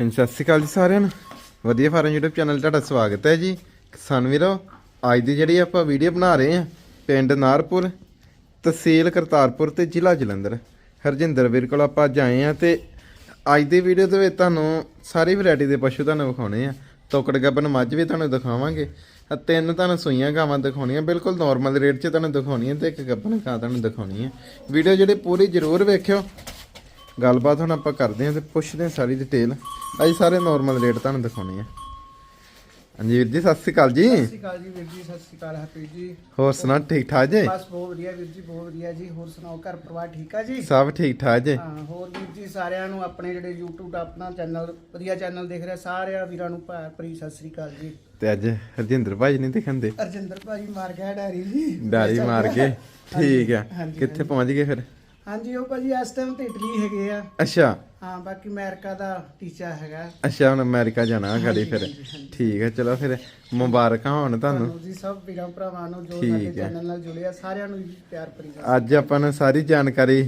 ਹਾਂਜੀ, ਸਤਿ ਸ਼੍ਰੀ ਅਕਾਲ ਜੀ ਸਾਰਿਆਂ ਨੂੰ। ਵਧੀਆ ਫਾਰਮ YouTube ਚੈਨਲ 'ਤੇ ਤੁਹਾਡਾ ਸਵਾਗਤ ਹੈ ਜੀ। ਕਿਸਾਨ ਵੀਰੋ, ਅੱਜ ਦੀ ਜਿਹੜੀ ਆਪਾਂ ਵੀਡੀਓ ਬਣਾ ਰਹੇ ਹਾਂ, ਪਿੰਡ ਨਾਰਪੁਰ, ਤਹਿਸੀਲ ਕਰਤਾਰਪੁਰ ਤੇ ਜ਼ਿਲ੍ਹਾ ਜਲੰਧਰ। ਹਰਜਿੰਦਰ ਵੀਰ ਕੋਲ ਆਪਾਂ ਅੱਜ ਆਏ ਆ ਤੇ ਅੱਜ ਦੀ ਵੀਡੀਓ ਦੇ ਵਿੱਚ ਤੁਹਾਨੂੰ ਸਾਰੀ ਵੈਰਾਈਟੀ ਦੇ ਪਸ਼ੂ ਤੁਹਾਨੂੰ ਵਿਖਾਉਣੇ ਆ ਤੋਕੜ ਗੱਬਨ ਮੱਝ ਵੀ ਤੁਹਾਨੂੰ ਦਿਖਾਵਾਂਗੇ ਤਿੰਨ ਤੁਹਾਨੂੰ ਸੂਈਆਂ ਗਾਵਾਂ ਦਿਖਾਉਣੀਆਂ। ਬਿਲਕੁਲ ਨਾਰਮਲ ਰੇਟ 'ਚ ਤੁਹਾਨੂੰ ਦਿਖਾਉਣੀਆਂ ਤੇ ਇੱਕ ਗੱਬਨ ਗਾਂ ਤੁਹਾਨੂੰ ਦਿਖਾਉਣੀ ਹੈ। ਵੀਡੀਓ ਜਿਹੜੀ ਪੂਰੀ ਜ਼ਰੂਰ ਵੇਖਿਓ। ਗੱਲਬਾਤ ਹੁਣ ਆਪਾਂ ਕਰਦੇ ਹਾਂ ਤੇ ਪੁੱਛਦੇ ਹਾਂ ਸਾਰੀ ਡਿਟੇਲ ਅੱਜ ਸਾਰੇ ਨਾਰਮਲ ਰੇਟ ਤੁਹਾਨੂੰ ਦਿਖਾਉਣੇ ਆ। ਹਾਂਜੀ ਵੀਰ ਜੀ ਸਤਿ ਸ਼੍ਰੀ ਅਕਾਲ ਜੀ। ਸਤਿ ਸ਼੍ਰੀ ਅਕਾਲ ਜੀ ਵੀਰ ਜੀ ਸਤਿ ਸ਼੍ਰੀ ਅਕਾਲ ਹਰਪ੍ਰੀਤ ਜੀ। ਹੋਰ ਸੁਣਾ ਠੀਕ ਠਾਕ ਜੀ? ਬਸ ਬਹੁਤ ਵਧੀਆ ਵੀਰ ਜੀ ਬਹੁਤ ਵਧੀਆ ਜੀ। ਹੋਰ ਸੁਣਾਓ ਘਰ ਪਰਿਵਾਰ ਠੀਕ ਆ ਜੀ? ਸਭ ਠੀਕ ਠਾਕ ਜੀ। ਹਾਂ ਹੋਰ ਵੀਰ ਜੀ ਸਾਰਿਆਂ ਨੂੰ ਆਪਣੇ ਜਿਹੜੇ YouTube ਦਾ ਆਪਣਾ ਚੈਨਲ ਵਧੀਆ ਚੈਨਲ ਦੇਖ ਰਿਹਾ ਸਾਰਿਆਂ ਵੀਰਾਂ ਨੂੰ ਭੈਣ ਭਰੀ ਸਤਿ ਸ਼੍ਰੀ ਅਕਾਲ ਜੀ। ਤੇ ਅੱਜ ਹਰਜਿੰਦਰ ਭਾਜੀ ਨਹੀਂ ਦਿਖਾਂਦੇ ਅਰਜਿੰਦਰ ਭਾਜੀ ਮਾਰ ਗਿਆ ਡੈਰੀ ਜੀ। ਡਾਰੀ ਮਾਰ ਕੇ ਠੀਕ ਆ। ਕਿੱਥੇ ਪਹੁੰਚ ਗਏ ਫਿਰ? ਹਾਂਜੀ ਉਹ ਭਾਜੀ ਇਸ ਟਾਈਮ ਤੇ ਇਟਲੀ ਹੈਗੇ ਆ। ਅੱਛਾ। ਹਾਂ ਬਾਕੀ ਅਮਰੀਕਾ ਦਾ ਟੀਚਾ ਹੈਗਾ। ਅੱਛਾ ਹੁਣ ਅਮਰੀਕਾ ਜਾਣਾ ਗਾੜੀ ਫਿਰ। ਠੀਕ ਹੈ ਚਲੋ ਫਿਰ ਮੁਬਾਰਕਾਂ ਹੋਣ ਤੁਹਾਨੂੰ। ਜੀ ਸਭ ਵੀਰਾਂ ਭਰਾਵਾਂ ਨੂੰ ਜੋ ਸਾਡੇ। ਚੈਨਲ ਨਾਲ ਜੁੜਿਆ ਸਾਰਿਆਂ ਨੂੰ ਜੀ ਪਿਆਰ ਭਰੀ ਸਤਿ ਅੱਜ ਆਪਾਂ ਨੂੰ ਸਾਰੀ ਜਾਣਕਾਰੀ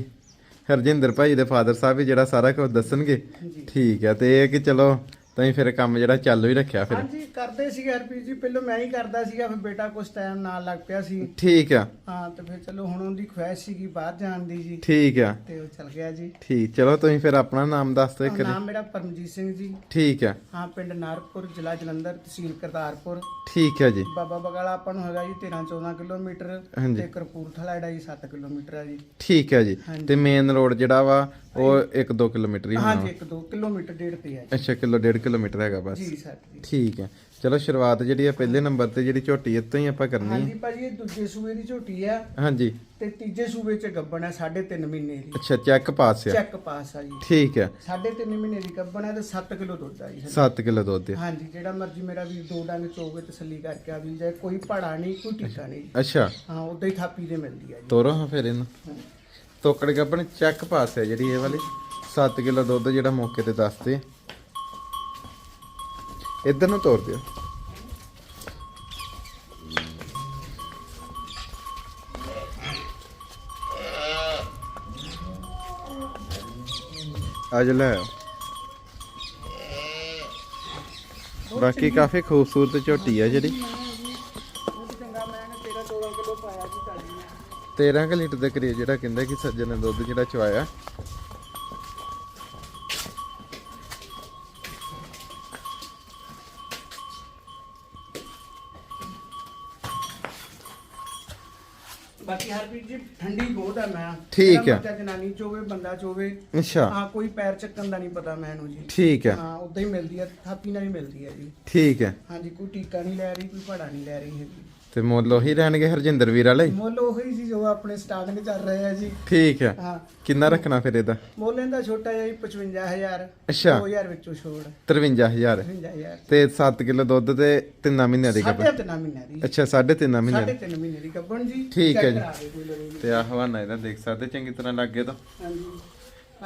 ਹਰਜਿੰਦਰ ਭਾਈ ਦੇ ਫਾਦਰ ਸਾਹਿਬ ਵੀ ਜਿਹੜਾ ਸਾਰਾ ਕੁਝ ਦੱਸਣਗੇ। ਠੀਕ ਹੈ ਤੇ ਇਹ ਕਿ ਚਲੋ ਤੁਸੀਂ ਫਿਰ ਕੰਮ ਜਿਹੜਾ ਚਾਲੂ ਹੀ ਰੱਖਿਆ ਫਿਰ। ਹਾਂਜੀ ਕਰਦੇ ਸੀਗੇ ਹਰਪ੍ਰੀਤ ਜੀ ਪਹਿਲਾਂ ਮੈਂ ਹੀ ਕਰਦਾ ਸੀਗਾ ਫਿਰ ਬੇਟਾ ਕੁਝ ਟਾਈਮ ਨਾਲ ਲੱਗ ਪਿਆ ਸੀ। ਠੀਕ ਆ। ਹਾਂ ਤੇ ਫਿਰ ਚਲੋ ਹੁਣ ਉਹਦੀ ਖੁਆਇਸ਼ ਸੀਗੀ ਬਾਹਰ ਜਾਣ ਦੀ ਜੀ। ਠੀਕ ਆ। ਤੇ ਉਹ ਚਲ ਗਿਆ ਜੀ। ਠੀਕ ਚਲੋ ਤੁਸੀਂ ਫਿਰ ਆਪਣਾ ਨਾਮ ਦੱਸ ਦਿਓ ਇੱਕ ਵਾਰੀ। ਨਾਮ ਮੇਰਾ ਪਰਮਜੀਤ ਸਿੰਘ ਜੀ। ਠੀਕ ਆ। ਹਾਂ ਪਿੰਡ ਨਾਰਪੁਰ ਜ਼ਿਲ੍ਹਾ ਜਲੰਧਰ ਤਹਿਸੀਲ ਕਰਤਾਰਪੁਰ। ਠੀਕ ਹੈ ਜੀ। ਬਾਬਾ ਬਗਾਲਾ ਆਪਾਂ ਨੂੰ ਹੈਗਾ ਜੀ 13 14 ਕਿਲੋਮੀਟਰ ਹਾਂਜੀ। ਤੇ ਕਰਪੂਰਥਲਾ ਜਿਹੜਾ ਜੀ 7 ਕਿਲੋਮੀਟਰ ਹੈ ਜੀ। ਠੀਕ ਹੈ ਜੀ। ਤੇ ਮੇਨ ਰੋਡ ਜਿਹੜਾ ਵਾ ਉਹ 1-2 ਕਿਲੋਮੀਟਰ ਹੀ ਹੋਣਾ ਹਾਂਜੀ ਵਾ। 1 2 ਕਿਲੋਮੀਟਰ ਡੇਢ ਤੇ ਹੈ ਅੱਛਾ ਕਿਲੋ 1.5 ਕਿਲੋਮੀਟਰ ਹੈਗਾ ਬਸ। ਜੀ ਸਰ ਜੀ। ਠੀਕ ਹੈ। ਚਲੋ ਸ਼ੁਰੂਆਤ ਜਿਹੜੀ ਆ ਪਹਿਲੇ ਨੰਬਰ ਤੇ ਜਿਹੜੀ ਝੋਟੀ ਇੱਥੋਂ ਹੀ ਆਪਾਂ ਕਰਨੀ ਹਾਂਜੀ ਭਾਜੀ ਇਹ ਦੂਜੇ ਸੂਬੇ ਦੀ ਝੋਟੀ ਆ। ਹੈ ਹਾਂਜੀ। ਤੇ ਤੀਜੇ ਸੂਬੇ ਚ ਗੱਬਣ ਹੈ 3.5 ਮਹੀਨੇ ਦੀ। ਅੱਛਾ ਚੈੱਕ ਪਾਸ ਆ। ਚੈੱਕ ਪਾਸ ਆ ਜੀ। ਠੀਕ ਹੈ। 3.5 ਮਹੀਨੇ ਦੀ ਗੱਬਣ ਹੈ ਤੇ 7 ਕਿਲੋ ਦੁੱਧ ਆ ਜੀ 7 ਕਿਲੋ ਦੁੱਧ ਆ। ਹਾਂਜੀ ਜਿਹੜਾ ਮਰਜ਼ੀ ਮੇਰਾ ਵੀ ਦੋ ਡੰਗ ਚੋਗੇ ਤਸੱਲੀ ਕਰਕੇ ਆ ਵੀ ਜਾਏ ਕੋਈ ਪੜਾ ਨਹੀਂ ਕੋਈ ਟੀਕਾ ਨਹੀਂ। ਅੱਛਾ। ਹਾਂ ਉਦਾਂ ਹੀ ਥਾਪੀ ਦੇ ਮਿਲਦੀ ਆ ਜੀ। ਤੋਰੋ ਹਾਂ ਫਿਰ ਇਹਨੂੰ। ਤੋਕੜ ਗੱਬਣ ਚੈੱਕ ਪਾਸ ਹੈ ਜਿਹੜੀ ਇਹ ਵਾਲੀ। 7 ਕਿਲੋ ਦੁੱਧ ਜਿਹੜਾ ਮੌਕੇ ਤੇ ਦੱਸਦੇ ਇੱਧਰ ਨੂੰ ਤੋਰ ਦਿਓ। ਅੱਜ ਲੈ ਆਓ। ਬਾਕੀ ਕਾਫੀ ਖੂਬਸੂਰਤ ਝੋਟੀ ਆ ਜਿਹੜੀ। ਬਹੁਤ ਚੰਗਾ ਮੈਂ ਨੇ 13 14 ਕਿਲੋ ਪਾਇਆ ਜੀ ਕਾਲੀ ਨੇ 13 ਕੁ ਲੀਟਰ ਦੇ ਕਰੀਬ ਜਿਹੜਾ ਕਹਿੰਦਾ ਕਿ ਸੱਜਣ ਨੇ ਦੁੱਧ ਜਿਹੜਾ ਚਵਾਇਆ। ਬਾਕੀ ਹਰਪ੍ਰੀਤ ਜੀ ਠੰਡੀ ਬਹੁਤ ਆ ਮੈਂ। ਠੀਕ ਜਿਹੜਾ ਆ। ਬੱਚਾ ਜਨਾਨੀ ਚੋਵੇ ਬੰਦਾ ਚੋਵੇ ਅੱਛਾ। ਹਾਂ ਕੋਈ ਪੈਰ ਚੱਕਣ ਦਾ ਨਹੀਂ ਪਤਾ ਮੈਨੂੰ ਜੀ। ਠੀਕ ਹੈ ਹਾਂ ਉਦਾਂ ਹੀ ਮਿਲਦੀ ਆ ਥਾਪੀ ਨਾਲ ਹੀ ਮਿਲਦੀ ਆ ਜੀ। ਠੀਕ ਹੈ ਹਾਂਜੀ ਕੋਈ ਟੀਕਾ ਨਹੀਂ ਲੈ ਰਹੀ ਕੋਈ ਪੜਾ ਨਹੀਂ ਲੈ ਰਹੀ ਹੈਗੀ। ਤੇ ਮੁੱਲ ਉਹੀ ਰਹਿਣਗੇ ਹਰਜਿੰਦਰ ਵੀਰ ਵਾਲੇ? ਮੁੱਲ ਉਹੀ ਸੀ ਜੋ ਆਪਣੇ ਸਟਾਰਟਿੰਗ ਚੱਲ ਰਹੇ ਆ ਜੀ। ਠੀਕ ਹੈ। ਹਾਂ। ਕਿੰਨਾ ਰੱਖਣਾ ਫਿਰ ਇਹਦਾ? ਮੁੱਲ ਇਹਦਾ ਛੋਟਾ ਜਿਹਾ ਜੀ 55000 ਅੱਛਾ। 2000 ਵਿੱਚੋਂ ਛੋੜ। 53000 55000 ਤੇ 7 ਕਿਲੋ ਦੁੱਧ ਤੇ 3 ਮਹੀਨਿਆਂ ਦੀ ਗੱਭਣ। ਤਿੰਨ ਮਹੀਨਿਆਂ ਦੀ। ਅੱਛਾ 3.5 ਮਹੀਨਿਆਂ ਦੀ। ਤਿੰਨ ਮਹੀਨੇ ਦੀ ਗੱਬਣ ਜੀ। ਠੀਕ ਹੈ ਜੀ। ਤੇ ਆਹ ਹਵਾਨਾ ਇਹਦਾ ਦੇਖ ਸਕਦੇ ਚੰਗੀ ਤਰ੍ਹਾਂ ਲੱਗੇ ਤਾਂ। ਹਾਂਜੀ।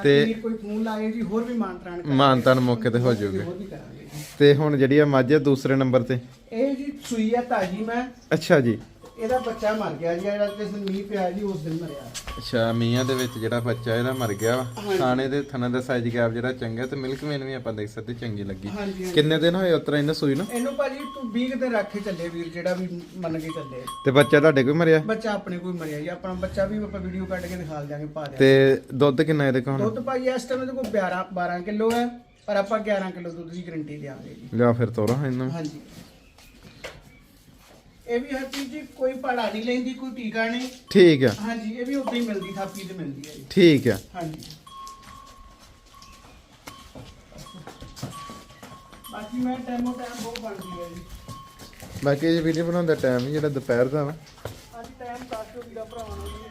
ਤੇ- ਕੋਈ ਫੋਨ ਲਾਏ ਜੀ ਹੋਰ ਵੀ ਮਾਨਤਰਾਨ ਮਾਨਤਾਨ ਮੌਕੇ ਤੇ ਹੋ ਜਾਊਗੇ ਹੋਰ ਵੀ ਕਰਾਂਗੇ। ਤੇ ਹੁਣ ਜਿਹੜੀ ਆ ਮੱਝ ਆ ਦੂਸਰੇ ਨੰਬਰ ਤੇ? ਇਹ ਜੀ ਸੂਈ ਆ ਤਾਜੀ ਮੈਂ। ਅੱਛਾ ਜੀ। ਇਹਦਾ ਬੱਚਾ ਮਰ ਗਿਆ ਜੀ ਜਿਹੜਾ ਜਿਸ ਦਿਨ ਮੀਂਹ ਪਿਆ ਜੀ ਉਸ ਦਿਨ ਮਰਿਆ। ਅੱਛਾ ਮੀਆਂ ਦੇ ਵਿੱਚ ਜਿਹੜਾ ਬੱਚਾ ਇਹਦਾ ਮਰ ਗਿਆ। ਖਾਣੇ ਦੇ ਥਣਾ ਦਾ ਸਾਈਜ਼ ਗੈਪ ਜਿਹੜਾ ਚੰਗਾ ਤੇ ਮਿਲਕ ਮੇਨ ਵੀ ਆਪਾਂ ਦੇਖ ਸਕਦੇ ਚੰਗੀ ਲੱਗੀ। ਹਾਂਜੀ ਹਾਂਜੀ। ਕਿੰਨੇ ਦਿਨ ਹੋਏ ਉਤਰਾ ਇਹਨੂੰ ਸੂਈ ਨੂੰ? ਇਹਨੂੰ ਭਾਜੀ ਤੂੰ 20 ਕੁ ਦਿਨ ਰੱਖ ਕੇ ਚੱਲੇ ਵੀਰ ਜਿਹੜਾ ਵੀ ਮੰਨ ਕੇ ਚੱਲੇ। ਤੇ ਬੱਚਾ ਤੁਹਾਡੇ ਕੋਈ ਮਰਿਆ? ਬੱਚਾ ਆਪਣੇ ਕੋਈ ਮਰਿਆ ਜੀ ਆਪਣਾ ਬੱਚਾ ਵੀ ਆਪਾਂ ਵੀਡੀਓ ਕੱਢ ਕੇ ਦਿਖਾ ਦਿਆਂਗੇ ਪਾ ਦਿਆਂਗੇ। ਤੇ ਦੁੱਧ ਕਿੰਨਾ ਇਹਦੇ ਕੋਲ ਦੁੱਧ ਭਾਜੀ ਇਸ ਟਾਈਮ ਇਹਦੇ ਕੋਲ 12 12 ਕਿਲੋ ਹੈ। ਪਰ ਆਪਾਂ 11 ਕਿਲੋ ਦੁੱਧ ਦੀ ਗਰੰਟੀ ਦੇਵਾਂਗੇ ਜੀ। ਲਿਆ ਫਿਰ ਤੋਰੋ ਇਹਨੂੰ। ਹਾਂਜੀ। ਇਹ ਵੀ ਹਰ ਚੀਜ਼ ਜੀ ਕੋਈ ਪੜਾ ਨਹੀਂ ਲੈਂਦੀ ਕੋਈ ਟੀਕਾ ਨਹੀਂ। ਠੀਕ ਆ। ਹਾਂਜੀ ਇਹ ਵੀ ਉਦਾਂ ਹੀ ਮਿਲਦੀ ਥਾਪੀ ਤੇ ਮਿਲਦੀ ਹੈ ਜੀ। ਠੀਕ ਆ। ਹਾਂਜੀ। ਬਾਕੀ ਮੈਂ ਟਾਈਮੋ ਟਾਈਮ ਬਹੁਤ ਬਣਦੀ ਹੈ ਜੀ। ਬਾਕੀ ਇਹ ਵੀਡੀਓ ਬਣਾਉਣ ਦਾ ਟਾਈਮ ਜਿਹੜਾ ਦੁਪਹਿਰ ਦਾ ਵਾ। ਅੱਜ ਟਾਈਮ ਦੱਸ ਦਿਓ ਵੀਰਾ ਭਰਾਵਾਂ ਨੂੰ। ਜੀ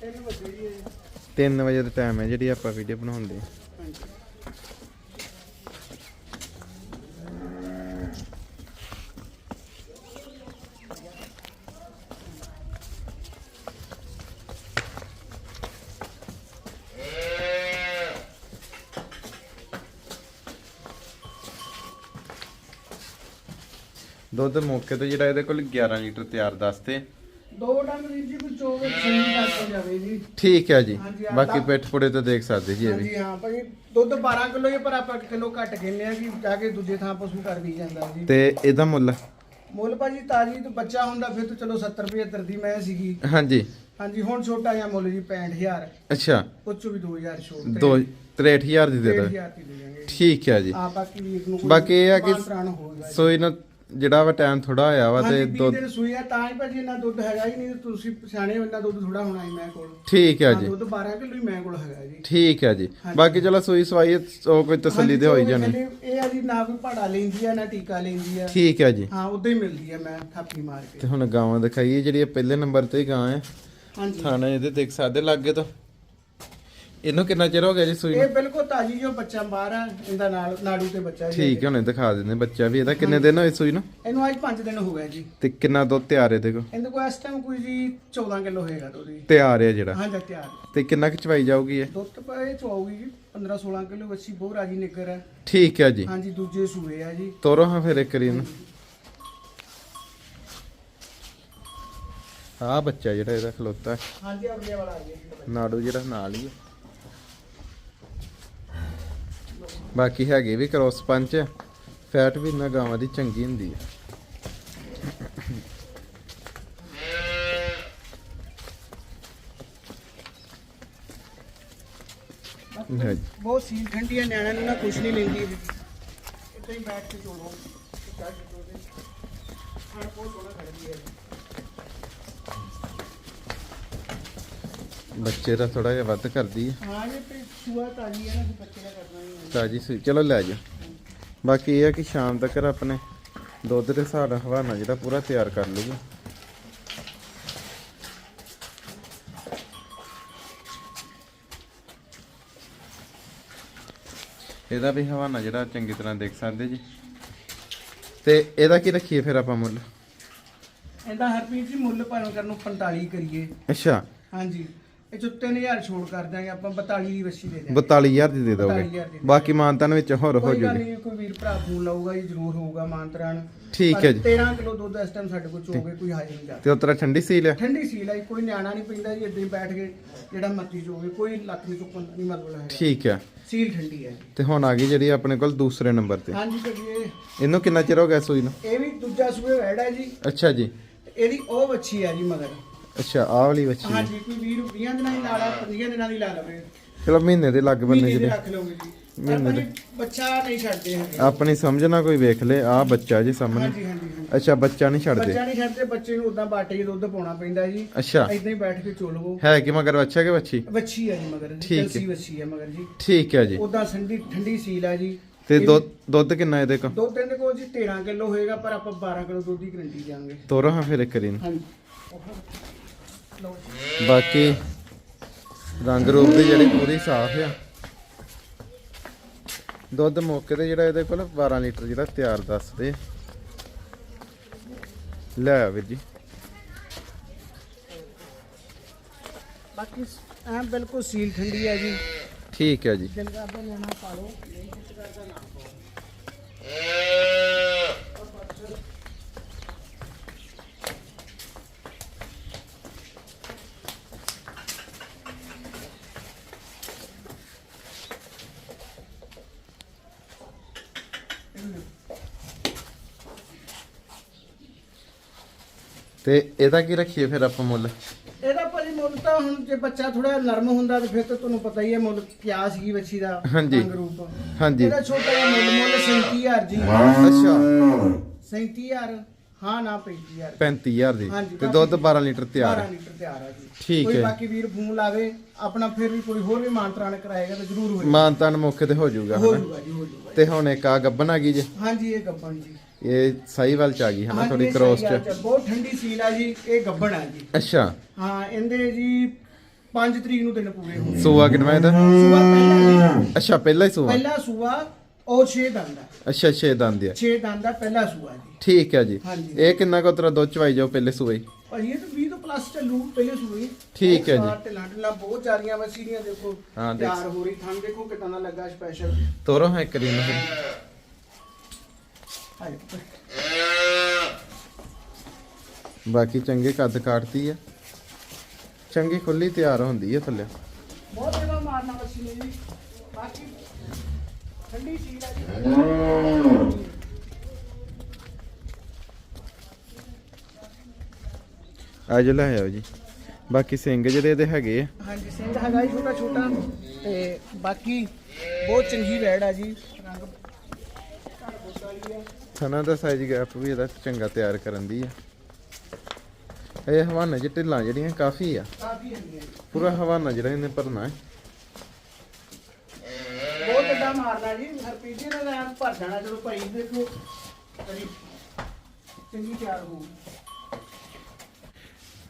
ਤਿੰਨ ਵਜੇ ਜੀ। ਇਹ। 3 ਵਜੇ ਦਾ ਟਾਈਮ ਹੈ ਜਿਹੜੀ ਆਪਾਂ ਵੀਡੀਓ ਬਣਾਉਂਦੇ ਦੁੱਧ ਮੌਕੇ ਤੇ ਜਿਹੜਾ ਇਹਦੇ ਕੋਲ 11 ਲੀਟਰ ਤਿਆਰ ਦੱਸਦੇ। ਦੋ ਡੰਗ ਵੀਰ ਜੀ ਕੋਈ ਚੋਵੇ ਸਹੀ ਕਰਕੇ ਜਾਵੇ ਜੀ। ਠੀਕ ਹੈ ਜੀ। ਹਾਂਜੀ, ਬਾਕੀ ਤਾਂ- ਪਿੱਠ ਪੁੜੇ ਤੇ ਦੇਖ ਸਕਦੇ ਜੀ ਇਹ ਵੀ। ਹਾਂਜੀ ਹਾਂ ਭਾਈ ਦੁੱਧ 12 ਕਿਲੋ ਹੀ ਪਰ ਆਪਾਂ ਕਿਲੋ ਘੱਟ ਕਹਿੰਦੇ ਆ ਕਿ ਜਾ ਕੇ ਦੂਜੇ ਥਾਂ ਪਸ਼ੂ ਕਰ ਵੀ ਜਾਂਦਾ ਜੀ। ਤੇ ਇਹਦਾ ਮੁੱਲ? ਮੁੱਲ ਭਾਜੀ ਤਾਜੀ ਤੋਂ ਬੱਚਾ ਹੁੰਦਾ ਫਿਰ ਤਾਂ ਚਲੋ 70 75 ਦੀ ਮੈਂ ਸੀਗੀ। ਹਾਂਜੀ। ਹਾਂਜੀ ਹੁਣ ਛੋਟਾ ਜਿਹਾ ਮੁੱਲ ਜੀ 65000 ਅੱਛਾ। ਉਹ 'ਚੋਂ ਵੀ 2000 ਛੋਟ ਦੋ 63000 ਦੀ ਦੇ ਦੋ 63000 ਦੀ ਦੇ ਦਾਂਗੇ ਠੀਕ ਹੈ ਜੀ। ਆ ਬਾਕੀ ਵੀਰ ਨੂੰ ਬਾਕੀ ਇਹ ਆ ਕਿ ਮਾਨ ਤਾਨ ਹੋਊਗਾ ਜੀ। ਸੋ ਇਹਨਾਂ ਜਿਹੜਾ ਵਾ ਟਾਈਮ ਥੋੜਾ ਹੋਇਆ ਵਾ ਤੇ ਹਾਂਜੀ 20 ਦੁੱਧ ਦਿਨ ਸੂਈ ਆ ਤਾਂ ਹੀ ਭਾਜੀ ਇੰਨਾ ਦੁੱਧ ਹੈਗਾ ਹੀ ਨਹੀਂ ਤੁਸੀਂ ਪਛਾਣੇ ਇੰਨਾ ਦੁੱਧ ਥੋੜਾ ਹੋਣਾ ਹੀ ਮੈਂ ਕੋਲ। ਠੀਕ ਹੈ ਜੀ। ਦੁੱਧ 12 ਕਿਲੋ ਹੀ ਮੈਂ ਕੋਲ ਹੈਗਾ ਜੀ। ਠੀਕ ਹੈ ਜੀ। ਬਾਕੀ ਚਲੋ ਸੂਈ ਸਵਾਈ ਉਹ ਕੋਈ ਤਸੱਲੀ ਦੇ ਹੋਈ ਜਾਣੀ। ਇਹ ਆ ਜੀ ਨਾ ਕੋਈ ਭਾੜਾ ਲੈਂਦੀ ਆ ਨਾ ਟੀਕਾ ਲੈਂਦੀ ਆ। ਠੀਕ ਹੈ ਜੀ। ਹਾਂ ਉਦਾਂ ਹੀ ਮਿਲਦੀ ਆ ਮੈਂ ਥਾਪੀ ਮਾਰ ਤੇ ਕੇ ਹੁਣ ਗਾਵਾਂ ਦਿਖਾਈਏ ਜਿਹੜੀ ਪਹਿਲੇ ਨੰਬਰ ਤੇ ਗਾਂ ਹੈ। ਹਾਂਜੀ। ਥਾਣਾ ਇਹਦੇ ਦੇਖ ਸਕਦੇ ਲੱਗੇ ਤੋਂ। ਇਹਨੂੰ ਕਿੰਨਾ ਚਿਰ ਹੋ ਗਿਆ ਜੀ ਸੂਈ ਨੂੰ? ਇਹ ਬਿਲਕੁਲ ਤਾਜੀ ਜੋ ਬੱਚਾ ਬਾਹਰ ਆ ਇਹਦਾ ਨਾਲ ਨਾੜੂ ਤੇ ਬੱਚਾ ਜੀ ਠੀਕ ਹੈ ਹੁਣੇ ਦਿਖਾ ਦਿੰਦੇ ਬੱਚਾ ਵੀ ਇਹਦਾ ਕਿੰਨੇ ਦਿਨ ਹੋਏ ਸੂਈ ਨੂੰ? ਇਹਨੂੰ ਅੱਜ 5 ਦਿਨ ਹੋ ਗਏ ਜੀ। ਤੇ ਕਿੰਨਾ ਦੁੱਧ ਤਿਆਰ ਇਹਦੇ ਕੋ ਇਹਦੇ ਕੋਲ ਇਸ ਟਾਈਮ ਕੋਈ ਜੀ 14 ਕਿਲੋ ਹੋਏਗਾ ਦੁੱਧ ਜੀ। ਤਿਆਰ ਹੈ ਜਿਹੜਾ? ਹਾਂਜੀ ਤਿਆਰ ਤੇ ਕਿੰਨਾ ਕੁ ਚਵਾਈ ਜਾਊਗੀ ਇਹ? ਦੁੱਧ ਪਏ ਚਵਾਉਗੀ ਜੀ 15 16 ਕਿਲੋ ਵੱਛੀ ਬਹੁਤ ਰਾਜੀ ਨਿਕਰ ਹੈ। ਠੀਕ ਹੈ ਜੀ। ਹਾਂਜੀ ਦੂਜੇ ਸੂਏ ਆ ਜੀ। ਤੋਰੋ ਹਾਂ ਫਿਰ ਇੱਕ ਇਹਨੂੰ। ਆ ਬੱਚਾ ਜਿਹੜਾ ਇਹਦਾ ਖਲੋਤਾ। ਹੈ, ਹਾਂਜੀ ਅਗਲੇ ਵਾਲਾ ਆ ਗਿਆ ਜੀ। ਨਾੜੂ ਜਿਹੜਾ ਨਾਲ ਹੀ ਹੈ। ਬਾਕੀ ਹੈਗੇ ਵੀ ਕ੍ਰੋਸ ਪੰਚ ਹੈ। ਫੈਟ ਵੀ ਇਹਨਾਂ ਗਾਵਾਂ ਦੀ ਚੰਗੀ ਹੁੰਦੀ ਹੈ ਹੈ। ਬਹੁਤ ਸੀਲ ਠੰਡੀ ਹੈ ਨਿਆਣਿਆਂ ਨੂੰ ਨਾ ਕੁਛ ਨਹੀਂ ਲੈਂਦੀ ਇੱਦਾਂ ਹੀ ਬੈਠ ਕੇ ਚੋਲੋ ਚਾਹ ਚੋਦੇ ਖਾਣ ਬਹੁਤ ਸੋਹਣਾ ਖੜਦੀ ਹੈ ਬੱਚੇ ਦਾ ਥੋੜਾ ਜਿਹਾ ਵੱਧ ਕਰਦੀ ਹੈ ਹਾਂ ਇਹ ਤੇ ਸੂਆ ਤਾਜੀ ਹੈ ਨਾ ਕਿ ਬੱਚੇ ਦਾ ਕਰਨਾ ਹੀ ਹੈ ਤਾਜੀ ਸੂਈ ਚਲੋ ਲੈ ਜਾ ਬਾਕੀ ਇਹ ਹੈ ਕਿ ਸ਼ਾਮ ਤੱਕ ਆਪਣੇ ਦੁੱਧ ਦੇ ਹਿਸਾਬ ਨਾਲ ਹਵਾਨਾ ਜਿਹੜਾ ਪੂਰਾ ਤਿਆਰ ਕਰ ਲੂਗਾ ਇਹਦਾ ਵੀ ਹਵਾਨਾ ਜਿਹੜਾ ਚੰਗੀ ਤਰ੍ਹਾਂ ਦੇਖ ਸਕਦੇ ਜੀ। ਤੇ ਇਹਦਾ ਕੀ ਰੱਖੀਏ ਫਿਰ ਆਪਾਂ ਮੁੱਲ? ਇਹਦਾ ਹਰਪ੍ਰੀਤ ਜੀ ਮੁੱਲ ਭਾਵੇਂ ਕਰਨ ਨੂੰ 45 ਕਰੀਏ। ਅੱਛਾ। ਹਾਂਜੀ। ਇਹ ਚੋਂ 3000 ਛੋੜ ਕਰ ਦਾਂਗੇ ਆਪਾਂ 42 ਦੀ ਵੱਛੀ ਦੇ ਦਾਂਗੇ 42000 ਦੀ ਦੇ 42,000 ਦੋਗੇ ਦੀ ਦੇ ਬਾਕੀ ਮਾਨਤਾਨ ਵਿੱਚ ਹੋਰ ਹੋ ਕੋਈ ਗੱਲ ਜੂਗੀ। ਨਹੀਂ ਕੋਈ ਵੀਰ ਭਰਾ ਫੋਨ ਲਾਊਗਾ ਜੀ ਜ਼ਰੂਰ ਹੋਊਗਾ ਮਾਨਤਰਾਨ ਠੀਕ ਹੈ ਜੀ। 13 ਕਿਲੋ ਦੁੱਧ ਇਸ ਟਾਈਮ ਸਾਡੇ ਕੋਲ ਚੋਗੇ ਕੋਈ ਹਾਜ਼ਰ ਨਹੀਂ ਜਾਂਦਾ ਤੇ ਉਤਰਾ ਠੰਡੀ ਸੀਲ ਹੈ? ਠੰਡੀ ਸੀਲ ਹੈ ਜੀ, ਕੋਈ ਨਿਆਣਾ ਨਹੀਂ ਪੈਂਦਾ ਜੀ ਇੱਦਾਂ ਹੀ ਬੈਠ ਕੇ ਜਿਹੜਾ ਮਰਜ਼ੀ ਚੋਗੇ ਕੋਈ ਲੱਕ ਨਹੀਂ ਚੁੱਕਣ ਨਹੀਂ ਮਤਲਬ ਹੈ ਠੀਕ ਹੈ। ਸੀਲ ਠੰਡੀ ਹੈ ਜੀ। ਤੇ ਹੁਣ ਆ ਗਈ ਜਿਹੜੀ ਆਪਣੇ ਕੋਲ ਦੂਸਰੇ ਨੰਬਰ ਤੇ। ਹਾਂਜੀ ਕਰੀਏ ਇਹਨੂੰ ਕਿੰਨਾ ਚਿਰ ਹੋ ਗਿਆ ਸੂਈ ਨੂੰ? ਇਹ ਵੀ ਦੂਜਾ ਸੂਏ ਵੈੜ ਹੈ ਜੀ। ਅੱਛਾ ਜੀ। ਤੇ ਇਹਦੀ ਉਹ ਵੱਛੀ ਹੈ ਜੀ ਮਗਰ। ਅੱਛਾ ਆਹ ਵਾਲੀ ਬੱਚੀ ਹੈ। ਹਾਂਜੀ ਕੋਈ ਵੀਰ 20 ਦਿਨਾਂ ਦੀ ਲਾ ਲਾ 15 ਦਿਨਾਂ ਦੀ ਲਾ ਲਵੇ। ਚਲੋ ਮਹੀਨੇ ਦੇ ਲੱਗ ਬੰਨੇ ਮਹੀਨੇ ਦੇ ਜਿਹੜੇ ਰੱਖ ਲਓਗੇ ਜੀ। ਮਹੀਨੇ ਆਪਾਂ ਦੇ। ਜੀ ਬੱਚਾ ਨਹੀਂ ਛੱਡਦੇ ਹੈਗੇ। ਆਪਣੀ ਸਮਝ ਨਾ ਕੋਈ ਵੇਖ ਲੇ ਆਹ ਬੱਚਾ ਜੀ ਸਾਹਮਣੇ। ਹਾਂਜੀ ਹਾਂਜੀ ਹਾਂਜੀ। ਅੱਛਾ ਬੱਚਾ ਨਹੀਂ ਛੱਡਦੇ। ਬੱਚਾ ਨਹੀਂ ਛੱਡਦੇ ਬੱਚੇ ਨੂੰ ਉਦਾਂ ਬਾਟੇ 'ਚ ਦੁੱਧ ਪਾਉਣਾ ਪੈਂਦਾ ਜੀ। ਅੱਛਾ। ਇਦਾਂ ਹੀ ਬੈਠ ਕੇ ਚੋਲਵੋ। ਹੈ ਕਿ ਮਗਰ ਬੱਚਾ ਕਿ ਬੱਚੀ? ਵੱਛੀ ਹੈ ਜੀ ਮਗਰ ਠੀਕ ਹੈ। ਜਲਸੀ ਵੱਛੀ ਹੈ ਮਗਰ ਜੀ। ਠੀਕ ਹੈ ਜੀ। ਉਦਾਂ ਠੰਡੀ ਠੰਡੀ ਸੀਲ ਹੈ ਜੀ। ਤੇ ਇਹ ਦੁੱਧ ਦੁੱਧ ਕਿੰਨਾ ਇਹਦੇ ਕੋਲ? ਦੋ ਤਿੰਨ ਕੋਲ ਜੀ 13 ਕਿਲੋ ਹੋਏਗਾ ਪਰ ਆਪਾਂ 12 ਕਿਲੋ ਦੁੱਧ ਦੀ ਗਰੰਟੀ ਜਾਵਾਂਗੇ ਤੋਰੋ ਹਾਂ ਫਿਰ ਇੱਕ ਵਾਰੀ ਨੂੰ। ਹਾਂਜੀ। ਬਾਕੀ ਰੰਗ ਰੂਪ ਦੀ ਜਿਹੜੀ ਪੂਰੀ ਸਾਫ਼ ਆ। ਦੁੱਧ ਮੌਕੇ ਤੇ ਜਿਹੜਾ ਇਹਦੇ ਕੋਲ 12 ਲੀਟਰ ਜਿਹੜਾ ਤਿਆਰ ਦੱਸਦੇ। ਲੈ ਵੀਰ ਜੀ। ਬਾਕੀ ਐ ਬਿਲਕੁਲ ਸੀਲ ਠੰਡੀ ਹੈ ਜੀ। ਠੀਕ ਹੈ ਜੀ। ਦਿਲ ਕਰਦਾ ਨਿਆਣਾ ਪਾ ਲਓ। ਨਹੀਂ ਕੁਝ ਕਰਦਾ ਨਾ ਪਾਓ ਤੇ ਇਹਦਾ ਕੀ ਰੱਖੀਏ ਫਿਰ ਆਪਾਂ ਮੁੱਲ? ਇਹਦਾ ਭਾਜੀ ਮੁੱਲ ਤਾਂ ਹੁਣ ਜੇ ਬੱਚਾ ਥੋੜਾ ਨਰਮ ਹੁੰਦਾ ਤੇ ਫਿਰ ਤਾਂ ਤੁਹਾਨੂੰ ਪਤਾ ਹੀ ਹੈ ਮੁੱਲ ਕਿਆ ਸੀਗੀ ਬੱਚੀ ਦਾ ਹਾਂਜੀ। ਰੂਪ। ਹਾਂਜੀ। ਇਹਦਾ ਛੋਟਾ ਜਿਹਾ ਮੁੱਲ ਮੁੱਲ 37000 ਜੀ। ਅੱਛਾ। 37000 ਹਾਂ ਨਾ 35000 35000 ਦੀ ਹਾਂਜੀ, ਤੇ ਦੁੱਧ 12 ਲੀਟਰ ਤਿਆਰ 12 ਹੈ ਲੀਟਰ ਤਿਆਰ ਹੈ ਜੀ। ਠੀਕ ਕੋਈ ਹੈ। ਬਾਕੀ ਵੀਰ ਫੋਨ ਲਾਵੇ ਆਪਣਾ ਫਿਰ ਵੀ ਕੋਈ ਹੋਰ ਵੀ ਮਾਨਤਰਾਨ ਕਰਾਏਗਾ ਤਾਂ ਜ਼ਰੂਰ ਹੋਏਗਾ। ਮਾਨਤਾਨ ਮੌਕੇ ਤੇ ਹੋ ਜਾਊਗਾ ਹੋ ਹਨਾ? ਜੂਗਾ ਜੀ ਹੋ ਜੂਗਾ ਤੇ ਹੁਣ ਇੱਕ ਆ ਗੱਬਨ ਆ ਗਈ ਜੇ। ਹਾਂਜੀ ਇਹ ਗੱਬਣ ਜੀ। ਇਹ ਸਾਈਵਾਲ ਚ ਆ ਗਈ ਹਨਾ ਥੋੜੀ ਕ੍ਰੋਸ ਚ। ਬਹੁਤ ਠੰਡੀ ਸੀਲ ਆ ਜੀ ਇਹ ਗੱਬਣ ਆ ਜੀ। ਅੱਛਾ। ਹਾਂ ਇਹਦੇ ਜੀ 5 ਤਰੀਕ ਨੂੰ ਦਿਨ ਪੂਰੇ ਹੋਣੇ ਸੂਆ ਕਿੰਨਾ ਇਹਦਾ? ਸੂਆ ਪਹਿਲਾ ਜੀ, ਅੱਛਾ ਪਹਿਲਾ ਹੀ ਸੂਆ? ਪਹਿਲਾ ਸੂਆ ਉਹ 6 ਦੰਦ ਆ। ਅੱਛਾ 6 ਦੰਦ ਆ। 6 ਦੰਦ ਦਾ ਪਹਿਲਾ ਸੂਆ ਜੀ। ਠੀਕ ਹੈ ਜੀ। ਇਹ ਕਿੰਨਾ ਕੁ ਤਰਾ ਦੁੱਧ ਚਵਾਈ ਜਾਓ ਪਹਿਲੇ ਸੂਏ? ਭਾਜੀ ਇਹ ਤਾਂ 20 ਤੋਂ ਪਲੱਸ ਚੱਲੂ ਪਹਿਲੇ ਸੂਏ। ਠੀਕ ਹੈ ਜੀ। ਤੇ ਲਾਂਟਲਾ ਬਹੁਤ ਚਾਰੀਆਂ ਵਸੀਆਂ ਦੇਖੋ ਹਾਂ, ਤਿਆਰ ਹੋ ਰਹੀ ਥਣ ਦੇਖੋ ਦਾ ਲੱਗਾ ਸਪੈਸ਼ਲ ਤੋਰੋ ਹਾਂ ਇੱਕ ਦਿਨ ਫਿਰ ਬਾਕੀ ਚੰਗੇ ਕੱਦ ਕਾਟਦੀ ਆ। ਚੰਗੀ ਖੁੱਲੀ ਤਿਆਰ ਹੁੰਦੀ ਆ ਥੱਲੇ। ਬਹੁਤ ਜਗ੍ਹਾ ਮਾਰਨਾ ਮੱਛੀ ਨੇ ਜੀ। ਬਾਕੀ ਠੰਡੀ ਸੀਲ ਹੈ ਜੀ। ਅੱਜ ਲੈ ਆਓ ਜੀ। ਬਾਕੀ ਸਿੰਘ ਜਿਹੜੇ ਇਹਦੇ ਹੈਗੇ ਆ। ਹਾਂਜੀ ਸਿੰਘ ਹੈਗਾ ਜੀ ਛੋਟਾ ਛੋਟਾ ਤੇ ਬਾਕੀ ਬਹੁਤ ਚੰਗੀ ਵੈੜ ਆ ਜੀ। ਰੰਗ ਆ ਥਣਾ ਦਾ ਸਾਈਜ਼ ਗੈਪ ਵੀ ਇਹਦਾ ਚੰਗਾ ਤਿਆਰ ਕਰਨ ਦੀ ਆ। ਇਹ ਹਵਾਨਾ ਚ ਢਿੱਲਾਂ ਜਿਹੜੀਆਂ ਕਾਫੀ ਆ। ਪੂਰਾ ਹਵਾਨਾ ਜਿਹੜਾ ਇਹਨੇ ਭਰਨਾ ਹੈ। ਬਹੁਤ ਵੱਡਾ ਮਾਰਨਾ ਜੀ ਹਰਪੀਜੀ ਨੇ ਐਂ ਭਰ ਜਾਣਾ ਜਦੋਂ ਭਾਈ ਦੇਖੋ। ਕਰੀ ਚੰਗੀ ਤਿਆਰ ਹੋ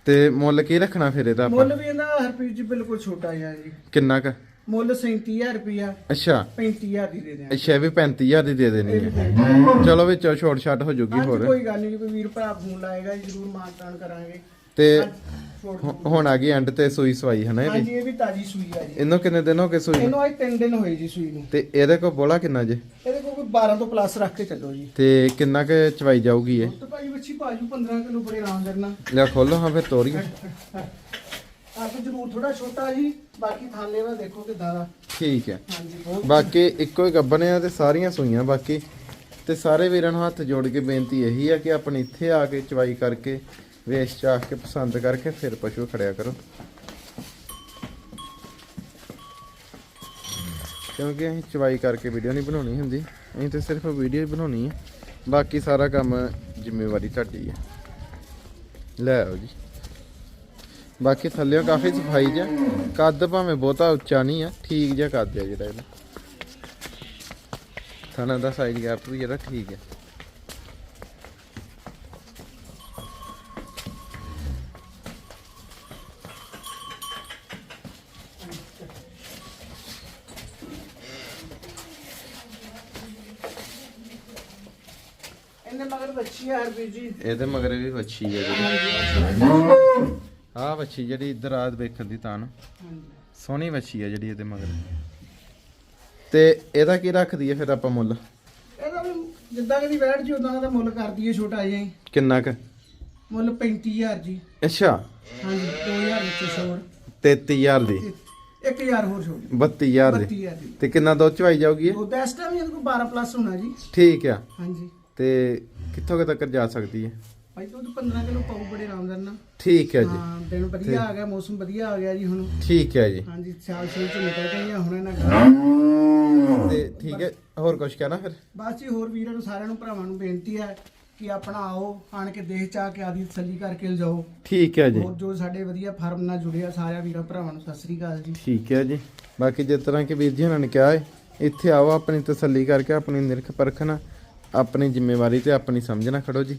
ਤੇ ਮੁੱਲ ਕੀ ਰੱਖਣਾ ਫਿਰ ਇਹਦਾ ਮੁੱਲ ਆਪਾਂ ਵੀ ਇਹਦਾ ਹਰਪੀਤ ਜੀ ਬਿਲਕੁਲ ਛੋਟਾ ਜਿਹਾ ਜੀ। ਕਿੰਨਾ ਕ? ਮੁੱਲ 37000 ਰੁਪਿਆ ਅੱਛਾ। 35000 ਦੀ ਦੇ ਦਿਆਂ ਅੱਛਾ ਇਹ ਵੀ 35000 ਦੀ ਦੇ ਦੇਣੀ ਹੈ। ਚਲੋ ਵਿੱਚੋਂ ਛੋਟ ਛੱਟ ਹੋ ਜੂਗੀ ਹਾਂਜੀ ਹੋਰ। ਕੋਈ ਗੱਲ ਨਹੀਂ ਕੋਈ ਵੀਰ ਭਰਾ ਫੋਨ ਲਾਏਗਾ ਜੀ, ਜ਼ਰੂਰ ਮਾਨਤਾਨ ਕਰਾਂਗੇ। ਤੇ ਹਾਂਜੀ, ਹੁਣ ਆ ਗਈ ਐਂਡ ਤੇ ਸੂਈ ਸਵਾਈ ਹੈ ਨਾ ਹਾਂਜੀ ਇਹਦੀ ਇਹ ਵੀ ਤਾਜੀ ਸੂਈ ਆ ਜੀ। ਇਹਨੂੰ ਕਿੰਨੇ ਦਿਨ ਹੋ ਗਏ ਸੂਈ? ਇਹਨੂੰ ਅੱਜ 3 ਦਿਨ ਹੋਏ ਜੀ ਸੂਈ ਨੂੰ। ਤੇ ਇਹਦੇ ਕੋਲ ਬੋਲਾ ਕਿੰਨਾ ਜੇ? ਇਹਦੇ ਕੋਲ ਕੋਈ 12 ਤੋਂ ਪਲੱਸ ਰੱਖ ਕੇ ਚੱਲੋ ਜੀ। ਤੇ ਕਿੰਨਾ ਕੁ ਚਵਾਈ ਜਾਊਗੀ ਇਹ? ਤੇ ਭਾਈ ਬੱਚੀ ਭਾਜੂ 15 ਕਿਲੋ ਬੜੇ ਆਰਾਮ ਕਰਨਾ। ਲੈ ਖੋਲੋ ਹਾਂ ਫਿਰ ਤੋਰੀ ਆਪ ਜ਼ਰੂਰ ਥੋੜਾ ਛੋਟਾ ਜੀ ਬਾਕੀ ਥਾਲੇ ਵਾ ਦੇਖੋ ਕਿਦਾਂ ਦਾ ਠੀਕ ਹੈ। ਹਾਂਜੀ ਬਹੁਤ ਬਾਕੀ ਇੱਕੋ ਹੀ ਗੱਬਨ ਆ ਤੇ ਸਾਰੀਆਂ ਸੂਈਆਂ। ਬਾਕੀ ਤੇ ਸਾਰੇ ਵੀਰਾਂ ਨੂੰ ਹੱਥ ਜੋੜ ਕੇ ਬੇਨਤੀ ਇਹੀ ਆ ਕਿ ਆਪਣੇ ਇੱਥੇ ਆ ਕੇ ਚਵਾਈ ਕਰਕੇ ਵੇਚ ਚਾਖ ਕੇ ਪਸੰਦ ਕਰਕੇ ਫਿਰ ਪਸ਼ੂ ਖੜਿਆ ਕਰੋ। ਕਿਉਂਕਿ ਅਸੀਂ ਚਵਾਈ ਕਰਕੇ ਵੀਡੀਓ ਨਹੀਂ ਬਣਾਉਣੀ ਹੁੰਦੀ। ਅਸੀਂ ਤੇ ਸਿਰਫ ਵੀਡੀਓ ਹੀ ਬਣਾਉਣੀ ਹੈ ਬਾਕੀ ਸਾਰਾ ਕੰਮ ਜ਼ਿੰਮੇਵਾਰੀ ਤੁਹਾਡੀ ਹੈ ਲੈ ਆਓ ਜੀ। ਬਾਕੀ ਥੱਲੇੋਂ ਕਾਫੀ ਸਫ਼ਾਈ ਜਿਹਾ। ਕੱਦ ਭਾਵੇਂ ਬਹੁਤਾ ਉੱਚਾ ਨਹੀਂ ਆ ਠੀਕ ਜਿਹਾ ਕੱਦ ਆ ਜਿਹੜਾ ਇਹਦਾ। ਥਣਾ ਦਾ ਸਾਈਜ਼ ਗੈਪ ਵੀ ਜਿਹੜਾ ਠੀਕ ਹੈ ਆ ਇਹਦੇ ਮਗਰ ਵੀ ਵੱਛੀ ਹੈ ਜਿਹੜੀ। ਆਹ ਵੱਛੀ ਜਿਹੜੀ ਇੱਧਰ ਆ ਵੇਖਣ ਦੀ ਤਾਂ ਹਾਂਜੀ ਸੋਹਣੀ ਵੱਛੀ ਹੈ ਜਿਹੜੀ ਇਹਦੇ ਮਗਰ। ਤੇ ਇਹਦਾ ਕੀ ਰੱਖਦੀ ਹੈ ਫਿਰ ਆਪਾਂ ਮੁੱਲ? ਇਹਦਾ ਵੀ ਜਿੱਦਾਂ ਕਦੀ ਬੈਠ ਜੀ ਉਦਾਂ ਦਾ ਮੁੱਲ ਕਰ ਦਈਏ ਛੋਟਾ ਜਿਹਾ ਹੀ। ਕਿੰਨਾ ਕ? ਮੁੱਲ 35000 ਜੀ। ਅੱਛਾ। ਹਾਂਜੀ 2000 ਵਿੱਚ ਛੋੜ। 33000 ਦੀ। 1000 ਹੋਰ ਛੋੜ। 32000 ਦੀ। 32000 ਦੀ। ਤੇ ਕਿੰਨਾ ਦੁੱਧ ਚਵਾਈ ਜਾਊਗੀ ਇਹ? ਉਹ ਇਸ ਟਾਈਮ ਇਹਦੇ ਕੋਲ 12 ਪਲੱਸ ਹੋਣਾ ਜੀ। ਠੀਕ ਆ। ਹਾਂਜੀ। ਤੇ ਕਿੱਥੋਂ ਕੁ ਤੱਕ ਜਾ ਸਕਦੀ ਹੈ? ਭਾਈ ਦੁੱਧ 15 ਕਿਲੋ ਪਾਉ ਬੜੇ ਆਰਾਮ ਨਾਲ ਠੀਕ ਹੈ ਜੀ। ਹਾਂ ਦਿਨ ਵਧੀਆ ਆ ਗਿਆ ਮੌਸਮ ਵਧੀਆ ਆ ਗਿਆ ਜੀ ਹੁਣ। ਠੀਕ ਹੈ ਜੀ। ਹਾਂਜੀ ਸਿਆਲ ਸ਼ੁਰੂ ਚ ਨਿਕਲ ਗਏ ਆ ਹੁਣ ਇਹਨਾਂ ਗਾਂ ਤੇ। ਠੀਕ ਹੈ ਹੋਰ ਕੁਝ ਕਹਿਣਾ ਫਿਰ? ਬਸ ਜੀ ਹੋਰ ਵੀਰਾਂ ਨੂੰ ਸਾਰਿਆਂ ਨੂੰ ਭਰਾਵਾਂ ਨੂੰ ਬੇਨਤੀ ਹੈ ਕਿ ਆਪਣਾ ਆਓ ਆਣ ਕੇ ਦੇਖ ਚਾ ਕੇ ਆਦੀ ਤਸੱਲੀ ਕਰਕੇ ਲਿਜਾਓ। ਠੀਕ ਹੈ ਜੀ। ਹੋਰ ਜੋ ਸਾਡੇ ਵਧੀਆ ਫਾਰਮ ਨਾਲ ਜੁੜੇ ਆ ਸਾਰਿਆਂ ਵੀਰਾਂ ਭਰਾਵਾਂ ਨੂੰ ਸਤਿ ਸ੍ਰੀ ਅਕਾਲ ਜੀ। ਠੀਕ ਹੈ ਜੀ। ਬਾਕੀ ਜਿਸ ਤਰ੍ਹਾਂ ਕਿ ਵੀਰ ਜੀ ਉਹਨਾਂ ਨੇ ਕਿਹਾ ਹੈ ਇੱਥੇ ਆਓ ਆਪਣੀ ਤਸੱਲੀ ਕਰਕੇ ਆਪਣੀ ਨਿਰਖ ਪਰਖਣਾ ਆਪਣੀ ਜ਼ਿੰਮੇਵਾਰੀ ਤੇ ਆਪਣੀ ਸਮਝਣਾ ਖੜੋ ਜੀ।